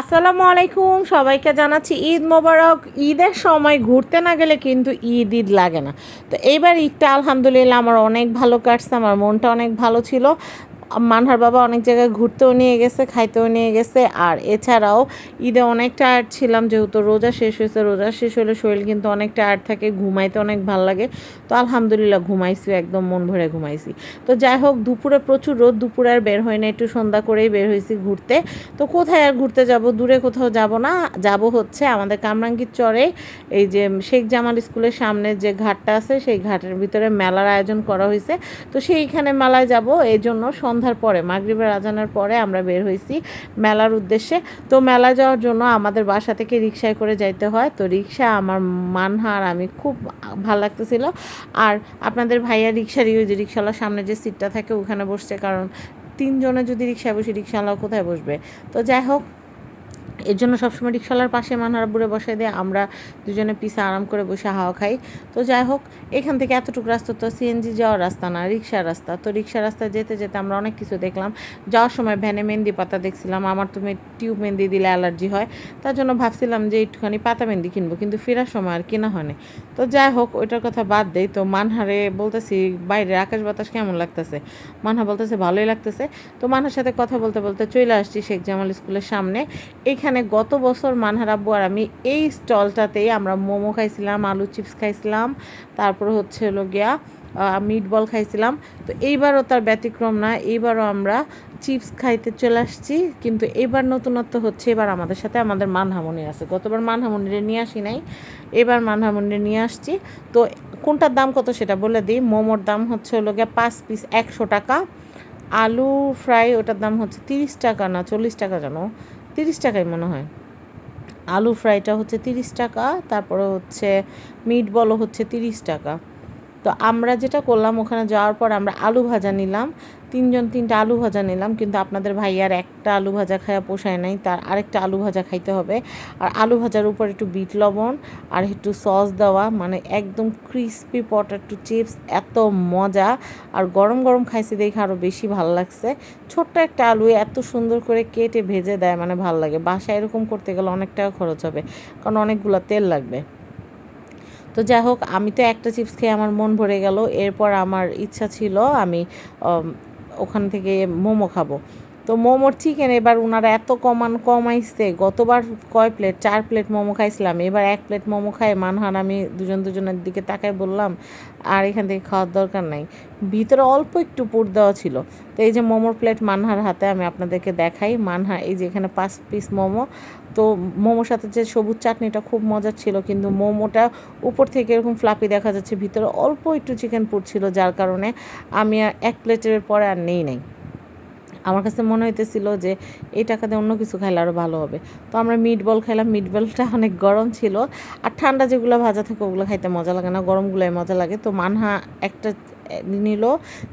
আসসালামু আলাইকুম, সবাইকে জানাচ্ছি ঈদ মোবারক। ঈদের সময় ঘুরতে না গেলে কিন্তু ঈদ ঈদ লাগে না। তো এইবার ঈদটা আলহামদুলিল্লাহ আমার অনেক ভালো কাটছে, আমার মনটা অনেক ভালো ছিল। মানহার বাবা অনেক জায়গায় ঘুরতেও নিয়ে গেছে, খাইতেও নিয়ে গেছে, আর এছাড়াও ঈদে অনেক টায়ার্ড ছিলাম, যেহেতু রোজা শেষ হয়েছে, রোজা শেষ হলে শরীর কিন্তু অনেক টায়ার্ড থাকে, ঘুমাইতে অনেক ভালো লাগে। তো আলহামদুলিল্লাহ ঘুমাইছি, একদম মন ভরে ঘুমাইছি। তো যাই হোক, দুপুরে প্রচুর রোদ, দুপুরে আর বের হয় না, একটু সন্ধ্যা করেই বের হয়েছি ঘুরতে। তো কোথায় আর ঘুরতে যাব? দূরে কোথাও যাব না, যাব হচ্ছে আমাদের কামরাঙ্গীর চরে, এই যে শেখ জামাল স্কুলের সামনে যে ঘাটটা আছে, সেই ঘাটের ভিতরে মেলার আয়োজন করা হয়েছে। তো সেইখানে মেলায় যাব, এই জন্য সন্ধ্যার পরে, মাগরিবের আজানের পরে আমরা বের হয়েছি মেলার উদ্দেশ্যে। তো মেলা যাওয়ার জন্য আমাদের বাসা থেকে রিক্সায় করে যাইতে হয়। তো রিক্সা আমার মানহার আমি খুব ভালো লাগতেছিল। আর আপনাদের ভাইয়া রিক্সারই ওই যে রিক্সাওয়ালার সামনে যে সিটটা থাকে ওখানে বসছে। কারণ তিনজনে যদি রিক্সায় বসি রিক্সাওয়ালা কোথায় বসবে? তো যাই হোক এর জন্য সবসময় রিক্সাওয়ালার পাশে মানহারা বুড়ে বসে দিয়ে, আমরা দুজনে পিসে আরাম করে বসে হাওয়া খাই। তো যাই হোক, এখান থেকে এতটুকু রাস্তা তো সিএনজি যাওয়ার রাস্তা না, রিক্সার রাস্তা। তো রিক্সা রাস্তায় যেতে যেতে আমরা অনেক কিছু দেখলাম। যাওয়ার সময় ভ্যানে মেহেন্দি পাতা দেখছিলাম, আমার তুমি টিউব মেহেন্দি দিলে অ্যালার্জি হয়। তার জন্য ভাবছিলাম যে একটুখানি পাতা মেহেন্দি কিনবো, কিন্তু ফেরার সময় আর কেনা হয়নি। তো যাই হোক, ওইটার কথা বাদ দেই, তো মানহারে বলতেছি, বাইরে আকাশ বাতাস কেমন লাগতেছে? মানহা বলতেছে, ভালোই লাগতেছে। তো মানহার সাথে কথা বলতে বলতে চলে আসছি শেখ জামাল স্কুলের সামনে। এইখানে গত বছর মানহার আব্বু আর আমি এই স্টলটাতেই আমরা মোমো খাইছিলাম, আলু চিপস খাইছিলাম, তারপর হচ্ছে হলো গিয়া মিট বল খাইছিলাম। তো এইবারও তার ব্যতিক্রম না, এইবারও আমরা চিপস খাইতে চলে আসছি, কিন্তু এবার নতুনত্ব হচ্ছে, এবার আমাদের সাথে আমাদের মানহামনি আছে। গতবার মানহামনিরে নিয়ে আসি নাই, এবার মানহামনিরে নিয়ে আসছি। তো কোনটার দাম কত সেটা বলে দিই। মোমোর দাম হচ্ছে হলো গিয়া পাঁচ পিস একশো টাকা, আলু ফ্রাই ওটার দাম হচ্ছে তিরিশ টাকা না চল্লিশ টাকা জানো? তিরিশ টাকায় মনে হয়। আলু ফ্রাইটা হচ্ছে তিরিশ টাকা, তারপরে হচ্ছে মিট বলও হচ্ছে তিরিশ টাকা। তো আমরা যেটা করলাম, ওখানে যাওয়ার পর আমরা আলু ভাজা নিলাম। তিনজন তিনটা আলু ভাজা নিলাম, কিন্তু আপনাদের ভাইয়ার একটা আলু ভাজা খাওয়া পোষায় নাই, তার আরেকটা আলু ভাজা খাইতে হবে। আর আলু ভাজার উপর একটু বিট লবণ আর একটু সস দেওয়া মানে একদম ক্রিস্পি পটাটো চিপস এত মজা। আর গরম গরম খাইছে দেখে আরও বেশি ভালো লাগছে। ছোট্ট একটা আলু এত সুন্দর করে কেটে ভেজে দেয় মানে ভালো লাগে। বাসায় এরকম করতে গেলে অনেক টাকা খরচ হবে, কারণ অনেকগুলো তেল লাগবে। তো যাই হোক, আমি তো একটা চিপস খেয়ে আমার মন ভরে গেল। এরপর আমার ইচ্ছা ছিল আমি ওখান থেকে মোমো খাব। তো মোমোর চিকেন এবার ওনারা এত কমান কমাইছে, গতবার কয় প্লেট চার প্লেট মোমো খাইছিলাম। এবার এক প্লেট মোমো খাই মানহান, আমি দুজন দুজনের দিকে তাকাই বললাম, আর এখান থেকে খাওয়ার দরকার নাই। ভিতরে অল্প একটু পুর দেওয়া ছিল। তো এই যে মোমোর প্লেট মানহার হাতে আমি আপনাদেরকে দেখাই। মানহা, এই যে এখানে পাঁচ পিস মোমো তো মোমোর সাথে যে সবুজ চাটনিটা খুব মজার ছিল, কিন্তু মোমোটা উপর থেকে এরকম ফ্লাপি দেখা যাচ্ছে, ভিতরে অল্প একটু চিকেন পুর ছিল, যার কারণে আমি আর এক প্লেটের পরে আর নেই নাই। আমার কাছে মনে হইতেছিল যে এই টাকাতে অন্য কিছু খাইলে আরও ভালো হবে। তো আমরা মিট বল খাইলাম মিট বলটা অনেক গরম ছিল। আর ঠান্ডা যেগুলো ভাজা থাকে ওগুলো খাইতে মজা লাগে না, গরমগুলোই মজা লাগে। তো মানহা একটা নিল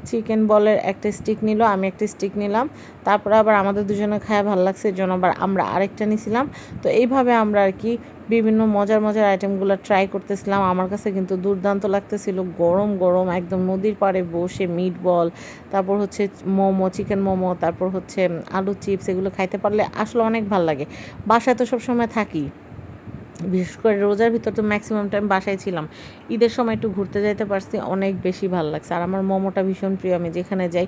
চিকেন বলের একটা স্টিক নিল, আমি একটা স্টিক নিলাম। তারপরে আবার আমাদের দুজনে খায় ভালো লাগছে এর জন্য আবার আমরা আরেকটা নিছিলাম। তো এইভাবে আমরা আর কি বিভিন্ন মজার মজার আইটেমগুলো ট্রাই করতেছিলাম। আমার কাছে কিন্তু দুর্দান্ত লাগতেছিল, গরম গরম, একদম নদীর পাড়ে বসে মিট বল তারপর হচ্ছে মোমো চিকেন মোমো, তারপর হচ্ছে আলু চিপস এগুলো খাইতে পারলে আসলে অনেক ভালো লাগে। বাসায় তো সবসময় থাকি। বিশেষ করে রোজার ভিতর তো ম্যাক্সিমাম টাইম বাসায় ছিলাম। ঈদের সময় একটু ঘুরতে যাইতে পারছি, অনেক বেশি ভালো লাগছে। আর আমার মোমোটা ভীষণ প্রিয়, আমি যেখানে যাই,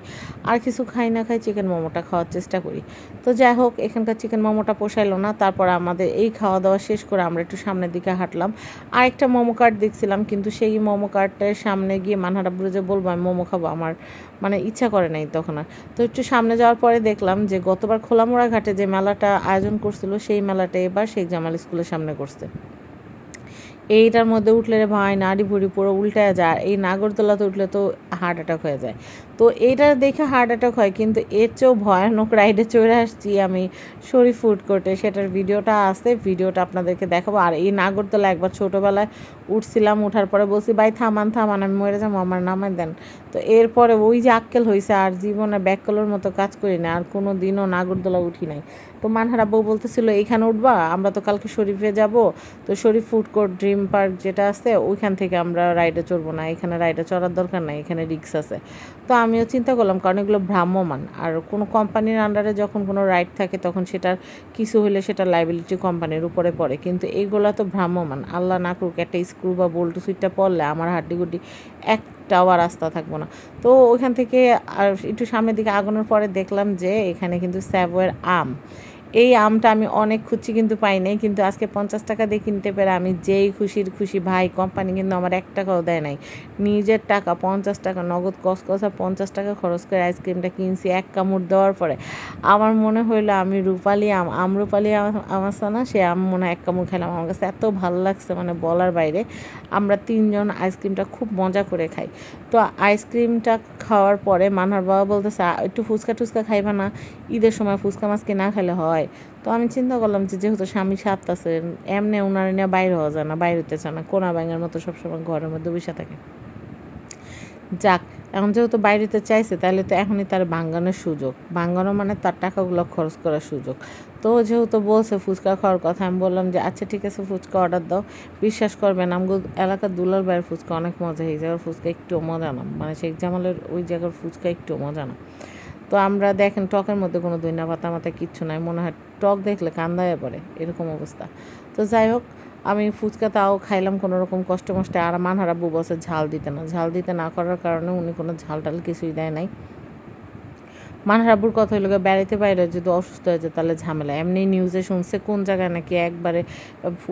আর কিছু খাই না খাই চিকেন মোমোটা খাওয়ার চেষ্টা করি। তো যাই হোক, এখানকার চিকেন মোমোটা পোষাইলো না, তারপর আমাদের এই খাওয়া দাওয়া শেষ করে আমরা একটু সামনের দিকে হাঁটলাম। আরেকটা মোমো কার্ট দেখছিলাম, কিন্তু সেই মোমো কার্টের সামনে গিয়ে মানহারা যে, বলব আমি মোমো খাব। আমার মানে ইচ্ছা করে নাই তখন আর। তো একটু সামনে যাওয়ার পরে দেখলাম যে, গতবার খোলামোড়া ঘাটে যে মেলাটা আয়োজন করছিল, সেই মেলাটা এবার শেখ জামাল স্কুলের সামনে করছে। এইটার মধ্যে উঠলে রে ভাই, নাড়ি ভুড়ি পুরো উল্টায় যায়। এই নাগরদোলাতে উঠলে তো হার্ট অ্যাটাক হয়ে যায়। তো এইটা দেখে হার্ট অ্যাটাক হয়, কিন্তু এর চেয়েও ভয়ানক রাইডে চলে আসছি আমি শরীফ ফুড কোর্টে সেটার ভিডিওটা আছে, ভিডিওটা আপনাদেরকে দেখাবো। আর এই নাগরদোলা একবার ছোটোবেলায় উঠছিলাম, উঠার পরে বলছি, ভাই, থামান থামান, আমি মরে যাব, আমার নামাই দেন। তো এরপরে ওই যে আক্কেল হয়েছে আর জীবনে ব্যাককলের মতো কাজ করি না, আর কোনো দিনও নাগরদোলা উঠি নাই। তো মানহারা বউ বলতেছিল, এইখানে উঠবা, আমরা তো কালকে শরীফে যাব। তো Sharif food court, dream park যেটা আছে, ওইখান থেকে আমরা রাইডে চড়বো না, এখানে রাইডে চড়ার দরকার নাই, এখানে রিক্স আছে। তো আমিও চিন্তা করলাম, কারণ এগুলো ভ্রাম্যমান আর কোনো কোম্পানির আন্ডারে যখন কোনো রাইড থাকে, তখন সেটার কিছু হলে সেটা লাইবিলিটি কোম্পানির উপরে পড়ে, কিন্তু এইগুলো তো ভ্রাম্যমান আল্লাহ না করুক, একটা স্ক্রু বা বল্টু সুইটটা পড়লে আমার হাড্ডিগুড্ডি একটাও আর রাস্তা থাকব না। তো ওইখান থেকে আর একটু সামনের দিকে আগানোর পরে দেখলাম যে এখানে কিন্তু স্যাবয়ের আম। এই আমটা আমি অনেক খুঁজছি কিন্তু পাই নাই কিন্তু আজকে পঞ্চাশ টাকা দিয়ে কিনতে পেরে আমি যেই খুশির খুশি ভাই কোম্পানি কিন্তু আমার এক টাকাও দেয় নাই। নিজের টাকা পঞ্চাশ টাকা নগদ কস কসকসা পঞ্চাশ টাকা খরচ করে আইসক্রিমটা কিনছি এক কামড় দেওয়ার পরে। আমার মনে হইল আমি রূপালি আম আম আছে না সে আম মনে হয় এক কামড় খেলাম। আমার কাছে এত ভালো লাগছে মানে বলার বাইরে। আমরা তিনজন আইসক্রিমটা খুব মজা করে খাই। তো আইসক্রিমটা খাওয়ার পরে মানহার বাবা বলতেছে "আ, একটু ফুচকা টুচকা খাইবা না। ঈদের সময় ফুচকা মাছকে না খেলে হয়। তো আমি চিন্তা করলাম যে যেহেতু স্বামী সাত আছে, এমনি উনার নিয়ে বাইরে হওয়া যায় না, বাইরে হতে চায় না। কোনা ব্যাঙের মতো সবসময় ঘরের মধ্যে বসে থাকে। যাক, এখন যেহেতু বাইরেতে চাইছে, তাহলে তো এখনই তার ভাঙ্গানোর সুযোগ। ভাঙ্গানো মানে তার টাকাগুলো খরচ করার সুযোগ। তো যেহেতু বলছে ফুচকা খাওয়ার কথা, আমি বললাম যে আচ্ছা ঠিক আছে, ফুচকা অর্ডার দাও। বিশ্বাস করবেন, আমগো এলাকার দুলার বাইরের ফুচকা অনেক মজা এই জায়গার ফুচকা একটু মজা না। মানে শেখ জামালের ওই জায়গার ফুচকা একটু মজা না। তো আমরা দেখেন টকের মধ্যে কোনো দইনা পাতা মাতা কিচ্ছু নাই, মনে হয় টক দেখলে কান্দায় পড়ে, এরকম অবস্থা। তো যাই হোক, আমি ফুচকা তাও খাইলাম, কোনো রকম কষ্ট মষ্টে, আর মানহারা বউ বসে ঝাল দিতে না। ঝাল দিতে না করার কারণে উনি কোনো ঝাল টাল কিছুই দেয় নাই। মানহারাবুর কথা গিয়ে বেড়াইতে বাইরে যদি অসুস্থ হয়ে যায় তাহলে ঝামেলা। এমনি নিউজে শুনছে, কোন জায়গায় নাকি একবারে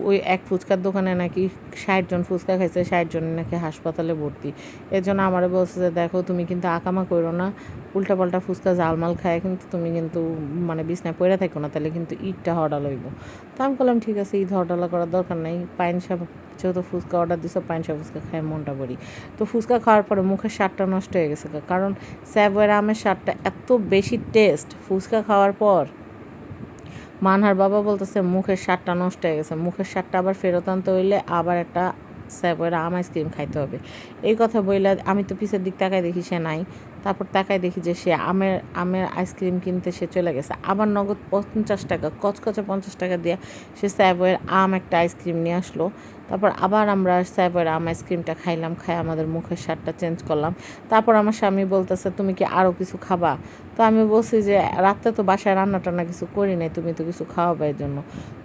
ওই এক ফুচকার দোকানে নাকি ষাটজন ফুচকা খাইছে, ষাট জন নাকি হাসপাতালে ভর্তি। এর জন্য আমারও বলছে যে, দেখো, তুমি কিন্তু আকামা করো না উল্টাপাল্টা ফুচকা জালমাল খায়, কিন্তু তুমি কিন্তু মানে বিছনায় পড়ে থাকো না, তাহলে কিন্তু ইটটা হডা লইব তো আমি বললাম, ঠিক আছে ঈদ হডালা করার দরকার নেই পাইন সাপ যেহেতু ফুচকা অর্ডার দিছো পাইন সাপ ফুচকা খায় মনটা ভরি। তো ফুচকা খাওয়ার পরে মুখের স্বাদটা নষ্ট হয়ে গেছে কারণ স্যাভয়ের আমের স্বাদটা এত বেশি টেস্ট ফুচকা খাওয়ার পর মানহার বাবা বলতেছে, মুখের স্বাদটা নষ্ট হয়ে গেছে, মুখের স্বাদটা আবার ফেরত আনতে হইলে আবার একটা স্যাভয়ের আম আইসক্রিম খাইতে হবে। এই কথা বইলে আমি তো পিছের দিক তাকায় দেখি সে নাই। তারপর তাকায় দেখি যে সে আমের আমের আইসক্রিম কিনতে সে চলে গেছে। আবার নগদ পঞ্চাশ টাকা, কচকচে পঞ্চাশ টাকা দিয়ে সে স্যাবয়ের আম একটা আইসক্রিম নিয়ে আসলো। তারপর আবার আমরা স্যাভয়ের আম আইসক্রিমটা খাইলাম খাই আমাদের মুখের স্বাদটা চেঞ্জ করলাম। তারপর আমার স্বামী বলতেছে, তুমি কি আরও কিছু খাবা? তো আমি বলছি যে রাত্রে তো বাসায় রান্না টান্না কিছু করি নাই, তুমি তো কিছু খাওয়াবে এর জন্য।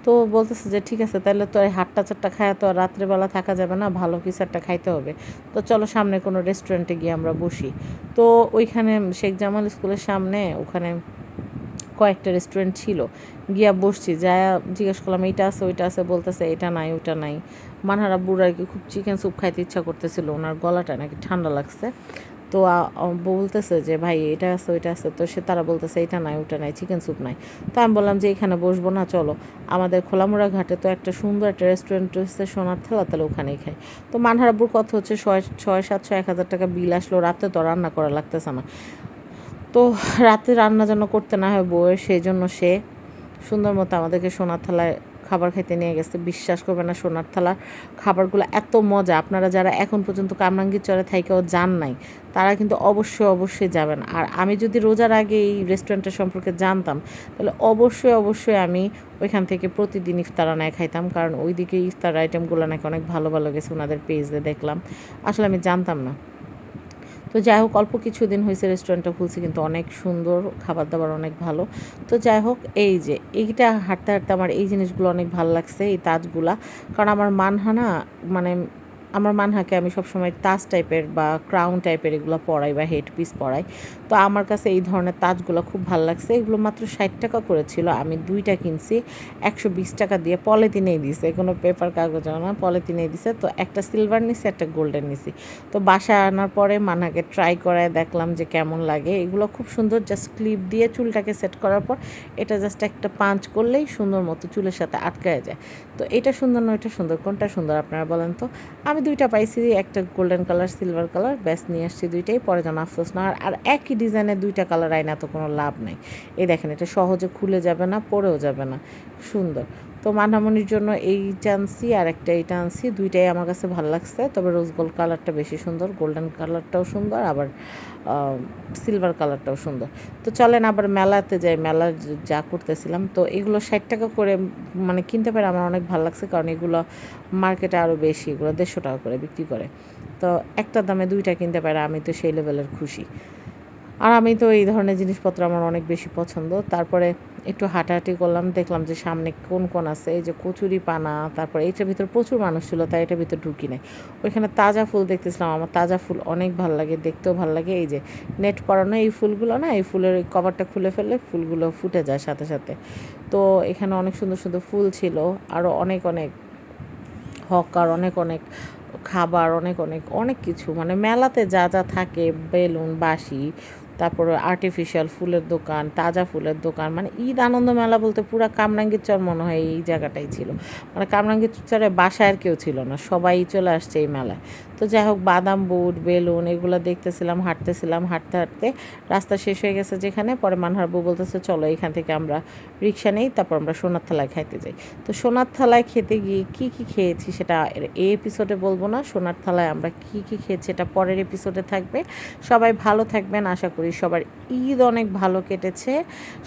তো বলতেছে যে, ঠিক আছে তাহলে তো এই হাট্টা চারটা খায় তো আর রাত্রেবেলা থাকা যাবে না, ভালো কিছু একটা খাইতে হবে। তো চলো সামনে কোনো রেস্টুরেন্টে গিয়ে আমরা বসি। তো ওইখানে শেখ জামাল স্কুলের সামনে ওখানে কয়েকটা রেস্টুরেন্ট ছিল। গিয়া বসছি যা জিজ্ঞেস করলাম, এইটা আছে, ওইটা আছে। বলতেছে, এটা নাই ওটা নাই। মানহারা কি খুব চিকেন স্যুপ খাইতে ইচ্ছা করতেছিল, ওনার গলাটা নাকি ঠান্ডা লাগছে। তো বলতেছে যে, ভাই, এটা আছে, ওইটা আছে। তো সে, তারা বলতেছে এটা নাই ওটা নাই চিকেন স্যুপ নাই। তো আমি বললাম যে, এখানে বসবো না, চলো। আমাদের খোলামোড়া ঘাটে তো একটা সুন্দর একটা রেস্টুরেন্ট রয়েছে সোনার থেলা, তাহলে ওখানেই খাই। তো মানহারাবুর কথা হচ্ছে, ছয় ছয় সাতশো এক হাজার টাকা বিল আসলো, রাতে তো রান্না করা লাগতেছে না। তো রাতে রান্না যেন করতে না হয় বউয়ের, সেই জন্য সে সুন্দর মতো আমাদেরকে সোনার থালায় খাবার খাইতে নিয়ে গেছে। বিশ্বাস করবে না, সোনার থালার খাবারগুলো এত মজা। আপনারা যারা এখন পর্যন্ত কামরাঙ্গীর চরে থাইকেও যান নাই, তারা কিন্তু অবশ্যই অবশ্যই যাবেন। আর আমি যদি রোজার আগে এই রেস্টুরেন্টের সম্পর্কে জানতাম, তাহলে অবশ্যই অবশ্যই আমি ওইখান থেকে প্রতিদিন ইফতার আনায় খাইতাম। কারণ ওইদিকে ইফতার আইটেমগুলো নাকি অনেক ভালো ভালো গেছে, ওনাদের পেজে দেখলাম। আসলে আমি জানতাম না। তো যাই হোক, অল্প কিছুদিন হয়েছে রেস্টুরেন্টটা খুলছে, কিন্তু অনেক সুন্দর খাবার দাবার অনেক ভালো। তো যাই হোক, এই যে, এইটা হাঁটতে হাঁটতে আমার এই জিনিসগুলো অনেক ভালো লাগছে, এই তাজগুলা কারণ আমার মানহানা মানে আমার মানহাকে আমি সবসময় তাজ টাইপের বা ক্রাউন টাইপের এগুলো পরাই বা হেড পিস পরাই। তো আমার কাছে এই ধরনের তাজগুলো খুব ভালো লাগছে। এগুলো মাত্র ষাট টাকা করেছিল। আমি দুইটা কিনছি। একশো বিশ টাকা দিয়ে পলিথিনেই দিছে। কোনো পেপার কাগজ না পলিথিনেই দিছে। তো একটা সিলভার নিছি, একটা গোল্ডেন নিছি। তো বাসায় আনার পরে মানাকে ট্রাই করায় দেখলাম যে কেমন লাগে। এগুলো খুব সুন্দর জাস্ট ক্লিপ দিয়ে চুলটাকে সেট করার পর এটা জাস্ট একটা পাঞ্চ করলেই সুন্দর মতো চুলের সাথে আটকায় যায়। তো এটা সুন্দর না ওইটা সুন্দর। কোনটা সুন্দর আপনারা বলেন তো? আমি দুইটা পাইছি, একটা গোল্ডেন কালার সিলভার কালার ব্যাস নিয়ে আসছি দুইটাই। পরে যেন আফসোস না। আর একই ডিজাইনের দুইটা কালার আইনা তো কোনো লাভ নাই। এই দেখেন, এটা সহজে খুলে যাবে না, পরেও যাবে না। সুন্দর। তো মানামনির জন্য এইটা আনছি আর একটা এইটা আনছি দুইটাই আমার কাছে ভালো লাগছে। তবে রোজ গোল্ড কালারটা বেশি সুন্দর গোল্ডেন কালারটাও সুন্দর, আবার সিলভার কালারটাও সুন্দর। তো চলেন আবার মেলাতে যাই, মেলা যা করতেছিলাম। তো এগুলো ষাট টাকা করে মানে কিনতে পারে আমার অনেক ভালো লাগছে, কারণ এগুলো মার্কেটে আরও বেশি, এগুলো দেড়শো টাকা করে বিক্রি করে। তো একটা দামে দুইটা কিনতে পারে আমি তো সেই লেভেলের খুশি। আর আমি তো এই ধরনের জিনিসপত্র আমার অনেক বেশি পছন্দ। তারপরে একটু হাঁটাহাঁটি করলাম, দেখলাম যে সামনে কোন কোন আছে, এই যে কচুরি পানা, তারপরে এইটার ভিতর প্রচুর মানুষ ছিল, তাই এটার ভিতর ঢুকি নাই। ওইখানে তাজা ফুল দেখতেছিলাম, আমার তাজা ফুল অনেক ভালো লাগে, দেখতেও ভালো লাগে। এই যে নেট পরানো এই ফুলগুলো না, এই ফুলের কভারটা খুলে ফেললে ফুলগুলো ফুটে যায় সাথে সাথে। তো এখানে অনেক সুন্দর সুন্দর ফুল ছিল আরও অনেক অনেক হকার, অনেক অনেক খাবার, অনেক অনেক অনেক কিছু। মানে মেলাতে যা যা থাকে, বেলুন, বাঁশি তারপরে আর্টিফিশিয়াল ফুলের দোকান, তাজা ফুলের দোকান মানে ঈদ আনন্দ মেলা বলতে পুরো কামরাঙ্গীর চর মনে হয় এই জায়গাটাই ছিল। মানে কামরাঙ্গীর চরে বাসায় আর কেউ ছিল না, সবাই চলে আসছে এই মেলায়। তো যাই হোক, বাদাম, বুট, বেলুন এগুলো দেখতেছিলাম, হাঁটতেছিলাম, হাঁটতে হাঁটতে রাস্তা শেষ হয়ে গেছে যেখানে। পরে মানহার বউ বলতেছে, চলো এখান থেকে আমরা রিক্সা নেই, তারপর আমরা সোনার থালায় খাইতে যাই। তো সোনার থালায় খেতে গিয়ে কী কী খেয়েছি সেটা এই এপিসোডে বলব না। সোনার থালায় আমরা কী কী খেয়েছি এটা পরের এপিসোডে থাকবে। সবাই ভালো থাকবেন, আশা করি সবার ঈদ অনেক ভালো কেটেছে।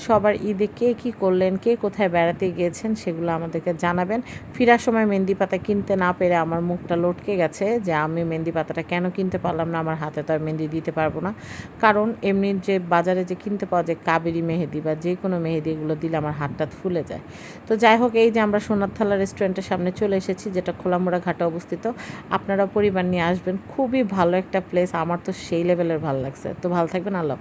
সবার ঈদে কে কী করলেন, কে কোথায় বেড়াতে গিয়েছেন সেগুলো আমাদেরকে জানাবেন। ফেরার সময় মেহেন্দি পাতা কিনতে না পেরে আমার মুখটা লটকে গেছে যে আমি মেহেন্দি পাতাটা কেন কিনতে পারলাম না? আমার হাতে তো আর মেহেন্দি দিতে পারব না। কারণ এমনি যে বাজারে যে কিনতে পাওয়া যায় কাবেরি মেহেদি বা যে কোনো মেহেদি এগুলো দিলে আমার হাতটা ফুলে যায়। তো যাই হোক, এই যে আমরা সোনার থালা রেস্টুরেন্টের সামনে চলে এসেছি, যেটা খোলামোড়া ঘাটে অবস্থিত। আপনারা পরিবার নিয়ে আসবেন। খুবই ভালো একটা প্লেস আমার তো সেই লেভেলের ভালো লাগছে। তো ভালো থাকবেন, আল্লাহ